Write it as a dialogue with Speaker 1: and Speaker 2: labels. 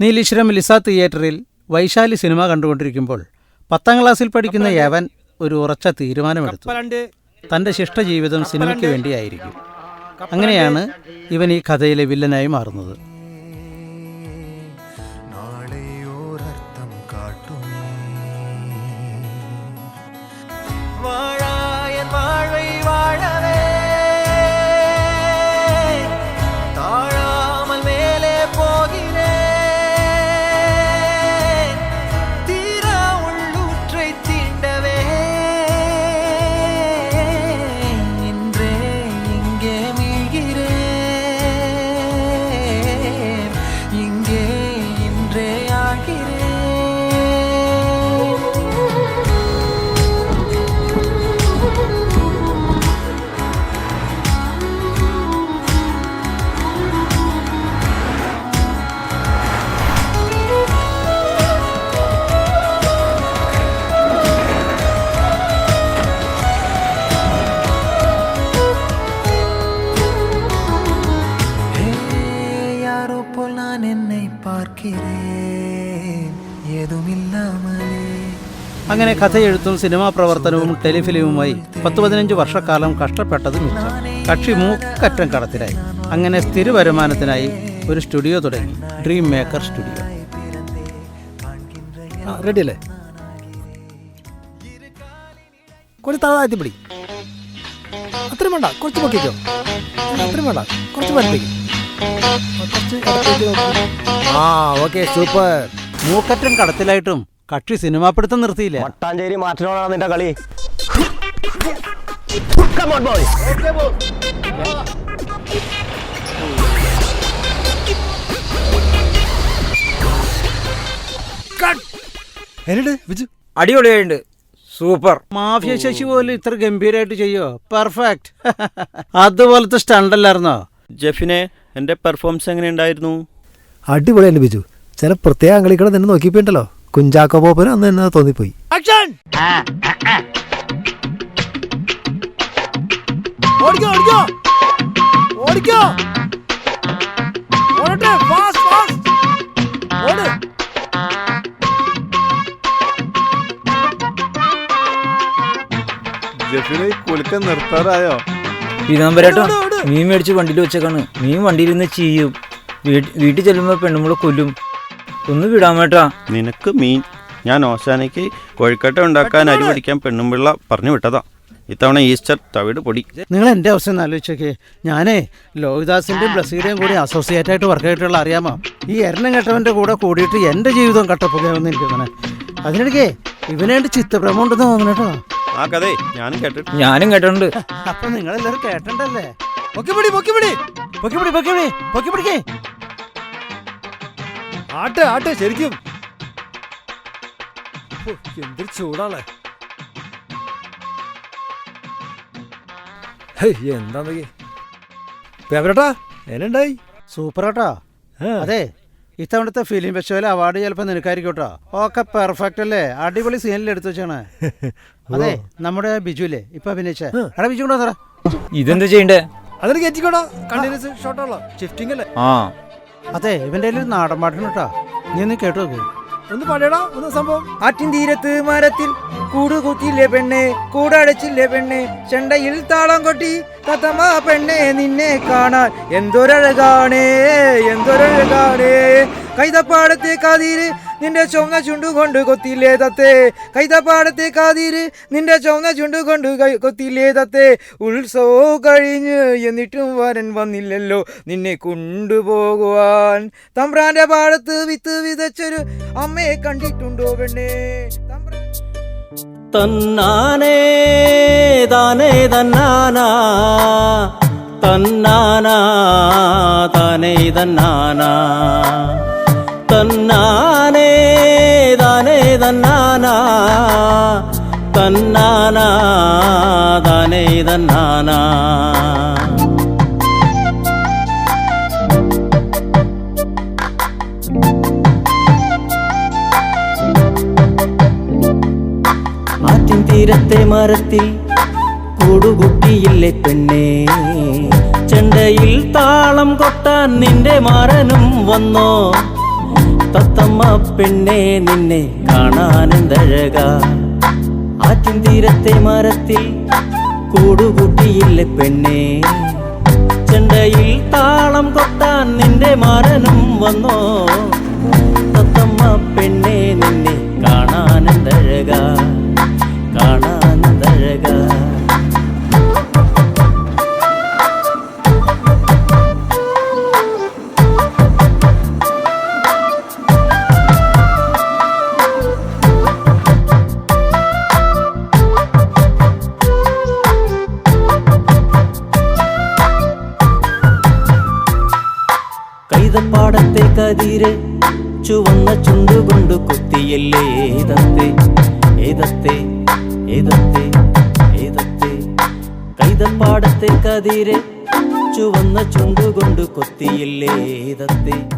Speaker 1: Nileshwaram Lisa തിയേറ്ററിൽ Vaishali cinema കണ്ടുകൊണ്ടിരിക്കുമ്പോൾ പത്താം ക്ലാസ്സിൽ പഠിക്കുന്ന യവൻ ഒരു ഉറച്ച തീരുമാനമെടുത്തു.
Speaker 2: തന്റെ
Speaker 1: തന്റെ ശിഷ്ടജീവിതം സിനിമയ്ക്ക് വേണ്ടിയായിരിക്കും. അങ്ങനെയാണ് ഇവൻ ഈ കഥയിലെ വില്ലനായി മാറുന്നത്. അങ്ങനെ കഥയെഴുത്തും സിനിമാ പ്രവർത്തനവും ടെലിഫിലിമുമായി പത്ത് പതിനഞ്ച് വർഷക്കാലം കഷ്ടപ്പെട്ടത് മിച്ചം. കക്ഷി മൂക്കറ്റം കടത്തിലായി. അങ്ങനെ സ്ഥിര വരുമാനത്തിനായി ഒരു സ്റ്റുഡിയോ തുടങ്ങി. ഡ്രീം മേക്കർ സ്റ്റുഡിയോ
Speaker 2: റെഡി അല്ലേ കുറച്ച് താഴ്ത്തി പിടി അത്രയും വേണ്ട കുറച്ച് പൊക്കിക്കോ. അത്രയും വേണ്ട കുറച്ച് നോക്ക്. ആ ഓക്കെ സൂപ്പർ.
Speaker 1: മൂക്കറ്റം കടത്തിലായിട്ടും കക്ഷി സിനിമാ പിടുത്തം നിർത്തിയില്ല.
Speaker 3: മട്ടാഞ്ചേരി മാറ്റിനോടാണ് നിന്റെ കളി.
Speaker 4: അടിപൊളിയായിട്ടുണ്ട്. സൂപ്പർ.
Speaker 1: മാഫിയ ശശി പോലും ഇത്ര ഗംഭീരമായിട്ട് ചെയ്യോ പെർഫെക്റ്റ് അതുപോലത്തെ സ്റ്റണ്ടല്ലായിരുന്നോ
Speaker 5: ജെഫിനെ എന്റെ പെർഫോമൻസ് എങ്ങനെ ഉണ്ടായിരുന്നു
Speaker 2: അടിപൊളി ബിജു? ചില പ്രത്യേക അങ്കളിക്കളെ നിന്നെ നോക്കിപ്പോയിട്ടല്ലോ കുഞ്ചാക്കോ പോപ്പന് അന്ന് എന്നെ തോന്നിപ്പോയി.
Speaker 6: ജെഫിനെ കുലുക്കം നിർത്താറായോ?
Speaker 2: ഓട്, ഓട്.
Speaker 4: മീൻ മേടിച്ച് വണ്ടിയിൽ വെച്ചേക്കാണ്. മീൻ വണ്ടിയിൽ നിന്ന് ചെയ്യും വീട്ടിൽ ചെല്ലുമ്പോൾ പെണ്ണുമ്പോൾ കൊല്ലും. ഒന്ന് വിടാമേട്ടാ
Speaker 5: നിനക്ക് മീൻ ഞാൻ ഓശാനയ്ക്ക് കോഴിക്കട്ട ഉണ്ടാക്കാൻ അരി പഠിക്കാൻ പെണ്ണുമ്പിള്ള പറഞ്ഞു വിട്ടതാ. ഇത്തവണ ഈസ്റ്റർ തവിട് പൊടി.
Speaker 1: നിങ്ങൾ എന്റെ അവസ്ഥ ഒന്ന് ആലോചിച്ചോക്കെ. ഞാനേ ലോഹിദാസിന്റെയും ബ്ലസീയുടെയും കൂടി അസോസിയേറ്റ് ആയിട്ട് വർക്ക് ആയിട്ടുള്ള അറിയാമോ? ഈ എരണം കെട്ടവന്റെ കൂടെ കൂടിയിട്ട് എന്റെ ജീവിതം കട്ടപ്പുകയാവുന്ന എനിക്ക് തോന്നണേ അതിനിടയ്ക്ക് ഇവനായിട്ട് ചിത്തഭ്രമം ഉണ്ടെന്ന് തോന്നണേട്ടോ
Speaker 5: ആ കഥേ ഞാനും കേട്ടിട്ടുണ്ട്.
Speaker 4: ഞാനും കേട്ടിട്ടുണ്ട്.
Speaker 1: അപ്പൊ നിങ്ങളെല്ലാവരും കേട്ടണ്ടല്ലേ
Speaker 2: പൊക്കി പിടി പൊക്കിപ്പിടി പൊക്കിപ്പിടി.
Speaker 1: പൊക്കിപ്പിടിക്കേ. പിടി പൊക്കി പിടി പൊക്കി പിടിക്കേ
Speaker 2: ആട്ടെ ആട്ടെ ശരിക്കും. ഹോ, എന്തൊരു ചൂടാളെ എന്താന്നൊക്കെ പേപ്പരട്ടാ എന്നുണ്ടായി
Speaker 1: സൂപ്പറാട്ടാ. അതെ ഇത്തവണത്തെ ഫിലിം ഫെസ്റ്റിവൽ അവാർഡ് ചിലപ്പോൾ നിനക്കായിരിക്കോട്ടോ. ഓക്കെ പെർഫെക്റ്റ് അല്ലേ? അടിപൊളി സീനിൽ എടുത്തു വെച്ചാണ്. അതെ നമ്മുടെ ബിജുല്ലേ ഇപ്പൊ അഭിനയിച്ച. എടാ ബിജു കൊണ്ടോ
Speaker 4: ഇതെന്താ ചെയ്യണ്ടേ?
Speaker 2: അതിന് കയറ്റിക്കോടാ. കണ്ടിന്യൂസ് ഷോട്ടുള്ള ഷിഫ്റ്റിംഗ് അല്ലേ?
Speaker 4: ആ.
Speaker 1: അതെ ഇവന്റെ ഒരു നാടൻ പാട്ടുണ്ട് കേട്ടോ. നീ ഒന്ന് കേട്ടു നോക്ക്.
Speaker 2: ഒന്ന് പാടേടാ ഒന്ന് സംഭവം.
Speaker 4: ആറ്റിൻ തീരത്ത് മരത്തിൽ കൂട് കുത്തിയില്ലേ പെണ്ണെ കൂടടച്ചില്ലേ പെണ്ണെ ചെണ്ടയിൽ താളം കൊട്ടി തത്തമാ പെണ്ണെ നിന്നെ കാണാൻ എന്തൊരഴകാണേ എന്തൊരഴകാണേ. കൈതപ്പാടത്തെ കാതീര് നിന്റെ ചുവന്ന ചുണ്ടുകൊണ്ട് കൊത്തിയില്ലേ തത്തേ? കൈതപ്പാടത്തെ കാതിര് നിന്റെ ചുവന്ന ചുണ്ടുകൊണ്ട് കൊണ്ട് കൊത്തിയില്ലേ തത്തേ? ഉത്സവം കഴിഞ്ഞ് എന്നിട്ടും വരൻ വന്നില്ലല്ലോ നിന്നെ കൊണ്ടുപോകുവാൻ. തമ്പ്രാന്റെ പാടത്ത് വിത്ത് വിതച്ചൊരു അമ്മയെ കണ്ടിട്ടുണ്ടോ പെണ്ണേ?
Speaker 7: തന്നാനേ താനേ തന്നാനാ. തന്നാനാ താനേ തന്നാനാ. തന്നാനേ താനേ തന്നാനാ. തന്നാനാ താനേ തന്നാനാ. ആറ്റിൻ തീരത്തെ മരത്തിൽ കൂടുകുട്ടിയില്ലേ പെണ്ണേ. ചെണ്ടയിൽ താളം കൊട്ടാൻ നിന്റെ മരനും വന്നോ. തത്തമ്മ പെണ്ണെ നിന്നെ കാണാനെന്തഴക? ആറ്റിൻ തീരത്തെ മരത്തിൽ കൂടുകൂട്ടിയില്ലേ പെണ്ണെ? ചെണ്ടയിൽ താളം കൊട്ടാൻ നിന്റെ മരനും വന്നോ? തത്തമ്മ പെണ്ണെ നിന്നെ കാണാനെന്തഴക? കതിര് ചുവന്ന ചുണ്ടുകൊണ്ട് കുത്തിയല്ലേ? ഏതത്തെ? ഏതത്തെ? ഏതത്തെ? ഏതത്തെ? കൈതപ്പാടത്തെ കതിര് ചുവന്ന ചുണ്ടുകൊണ്ട് കൊത്തിയില്ലേ? ഏതത്തെ?